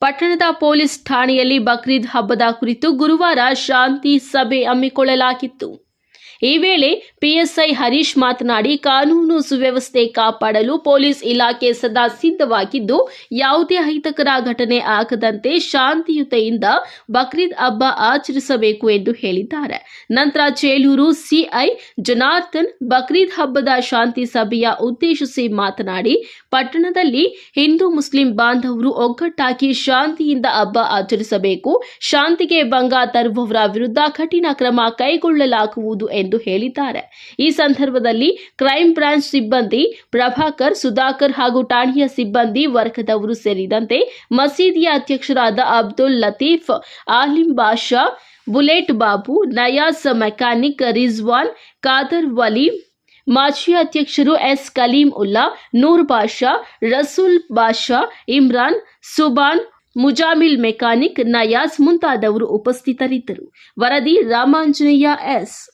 ಪಟ್ಟಣದ ಪೊಲೀಸ್ ಠಾಣೆಯಲ್ಲಿ ಬಕ್ರೀದ್ ಹಬ್ಬದ ಕುರಿತು ಗುರುವಾರ ಶಾಂತಿ ಸಭೆ ಹಮ್ಮಿಕೊಳ್ಳಲಾಗಿತ್ತು. ಈ ವೇಳೆ ಪಿಎಸ್ಐ ಹರೀಶ್ ಮಾತನಾಡಿ ಕಾನೂನು ಸುವ್ಯವಸ್ಥೆ ಕಾಪಾಡಲು ಪೊಲೀಸ್ ಇಲಾಖೆ ಸದಾ ಸಿದ್ಧವಾಗಿದ್ದು, ಯಾವುದೇ ಅಹಿತಕರ ಘಟನೆ ಆಗದಂತೆ ಶಾಂತಿಯುತೆಯಿಂದ ಬಕ್ರೀದ್ ಹಬ್ಬ ಆಚರಿಸಬೇಕು ಎಂದು ಹೇಳಿದ್ದಾರೆ. ನಂತರ ಚೇಲೂರು ಸಿಐ ಜನಾರ್ದನ್ ಬಕ್ರೀದ್ ಹಬ್ಬದ ಶಾಂತಿ ಸಭೆಯ ಉದ್ದೇಶಿಸಿ ಮಾತನಾಡಿ, ಪಟ್ಟಣದಲ್ಲಿ ಹಿಂದೂ ಮುಸ್ಲಿಂ ಬಾಂಧವರು ಒಗ್ಗಟ್ಟಾಗಿ ಶಾಂತಿಯಿಂದ ಹಬ್ಬ ಆಚರಿಸಬೇಕು, ಶಾಂತಿಗೆ ಭಂಗ ತರುವವರ ವಿರುದ್ಧ ಕಠಿಣ ಕ್ರಮ ಕೈಗೊಳ್ಳಲಾಗುವುದು ಎಂದು ಹೇಳಿದ್ದಾರೆ. ಈ ಸಂದರ್ಭದಲ್ಲಿ ಕ್ರೈಂ ಬ್ರಾಂಚ್ ಸಿಬ್ಬಂದಿ ಪ್ರಭಾಕರ್, ಸುಧಾಕರ್ ಹಾಗೂ ಠಾಣೆಯ ಸಿಬ್ಬಂದಿ ವರ್ಗದವರು ಸೇರಿದಂತೆ ಮಸೀದಿಯ ಅಧ್ಯಕ್ಷರಾದ ಅಬ್ದುಲ್ ಲತೀಫ್, ಆಲಿಂ ಬಾಷಾ, ಬುಲೆಟ್ ಬಾಬು, ನಯಾಜ್ ಮೆಕ್ಯಾನಿಕ್, ರಿಜ್ವಾನ್ ಕಾದರ್ ವಲಿ, ಮಾಜಿ ಅಧ್ಯಕ್ಷರು ಎಸ್ ಕಲೀಂ ಉಲ್ಲಾ, ನೂರ್ ಬಾಷಾ, ರಸೂಲ್ ಬಾಷಾ, ಇಮ್ರಾನ್ ಸುಬಾನ್ ಮುಜಾಮಿಲ್ ಮೆಕ್ಯಾನಿಕ್, ನಯಾಜ್ ಮುಂತಾದವರು ಉಪಸ್ಥಿತರಿದ್ದರು. ವರದಿ ರಾಮಾಂಜನೇಯ ಎಸ್.